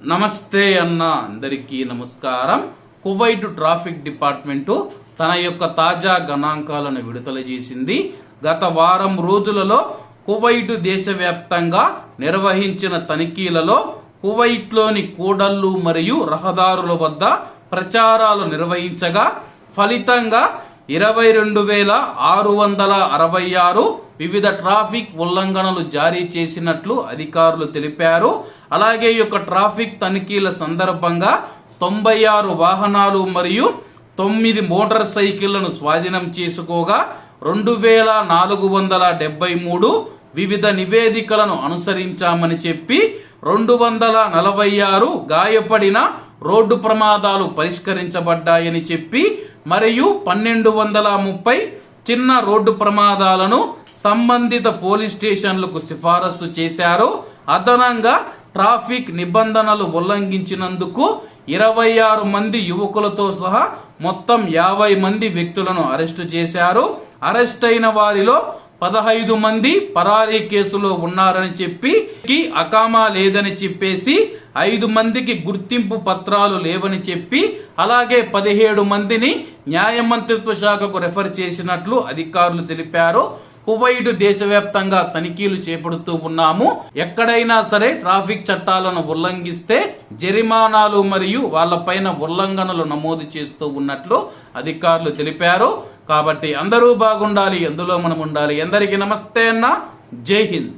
నమస్తే అన్న అందరికీ నమస్కారం. కువైట్ ట్రాఫిక్ డిపార్ట్మెంటు తన యొక్క తాజా గణాంకాలను విడుదల చేసింది. గత వారం రోజులలో కువైట్ దేశవ్యాప్తంగా నిర్వహించిన తనిఖీలలో కువైట్లోని కూడళ్ళు మరియు రహదారుల వద్ద ప్రచారాలు నిర్వహించగా ఫలితంగా ఇరవై రెండు వేల ఆరు వందల అరవై ఆరు వివిధ ట్రాఫిక్ ఉల్లంఘనలు జారీ చేసినట్లు అధికారులు తెలిపారు. అలాగే ఈ యొక్క ట్రాఫిక్ తనిఖీల సందర్భంగా తొంభై ఆరు వాహనాలు మరియు తొమ్మిది మోటార్ సైకిళ్ళను స్వాధీనం చేసుకోగా రెండు వేల నాలుగు వందల డెబ్బై మూడు వివిధ నివేదికలను అనుసరించామని చెప్పి రెండు వందల నలభై ఆరు గాయపడిన రోడ్డు ప్రమాదాలు పరిష్కరించబడ్డాయని చెప్పి మరియు పన్నెండు వందల ముప్పై చిన్న రోడ్డు ప్రమాదాలను సంబంధిత పోలీస్ స్టేషన్లకు సిఫారసు చేశారు. అదనంగా ట్రాఫిక్ నిబంధనలు ఉల్లంఘించినందుకు ఇరవై ఆరు మంది యువకులతో సహా మొత్తం యాభై మంది వ్యక్తులను అరెస్టు చేశారు. అరెస్ట్ అయిన వారిలో పదహైదు మంది పరారీ కేసులో ఉన్నారని చెప్పి అకామా లేదని చెప్పేసి ఐదు మందికి గుర్తింపు పత్రాలు లేవని చెప్పి అలాగే పదిహేడు మందిని న్యాయమంత్రిత్వ శాఖకు రెఫర్ చేసినట్లు అధికారులు తెలిపారు. కువైట్ దేశవ్యాప్తంగా తనిఖీలు చేపడుతూ ఉన్నాము. ఎక్కడైనా సరే ట్రాఫిక్ చట్టాలను ఉల్లంఘిస్తే జరిమానాలు మరియు వాళ్ళపైన ఉల్లంఘనలు నమోదు చేస్తూ ఉన్నట్లు అధికారులు తెలిపారు. కాబట్టి అందరూ బాగుండాలి ఎందులో మనం ఉండాలి. ఎందరికీ నమస్తే అన్న. జై హింద్.